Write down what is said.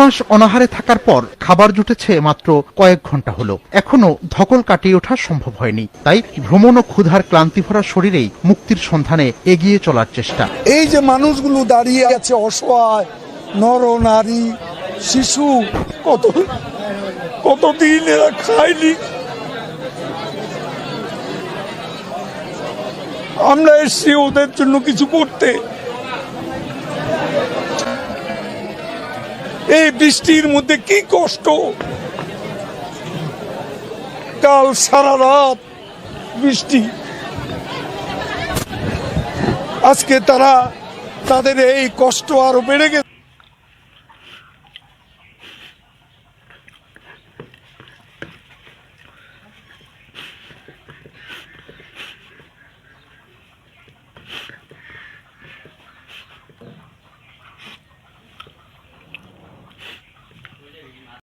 মাস অনাহারে থাকার পর খাবার জুটেছে মাত্র কয়েক ঘণ্টা হলো। এখনও ধকল কাটিয়ে ওঠা সম্ভব হয়নি। তাই ভ্রমণ ও ক্ষুধার ক্লান্তি ভরা শরীরেই মুক্তির সন্ধানে এগিয়ে চলার চেষ্টা। এই যে মানুষগুলো দাঁড়িয়ে আছে, অসহায় নর নারী শিশু, কত কতদিন এরা খায়নি? আমরা এসছি ওদের জন্য কিছু করতে। এই বৃষ্টির মধ্যে কি কষ্ট? কাল সারা রাত বৃষ্টি। আজকে তারা তাদের এই কষ্ট আরও বেড়ে গেছে।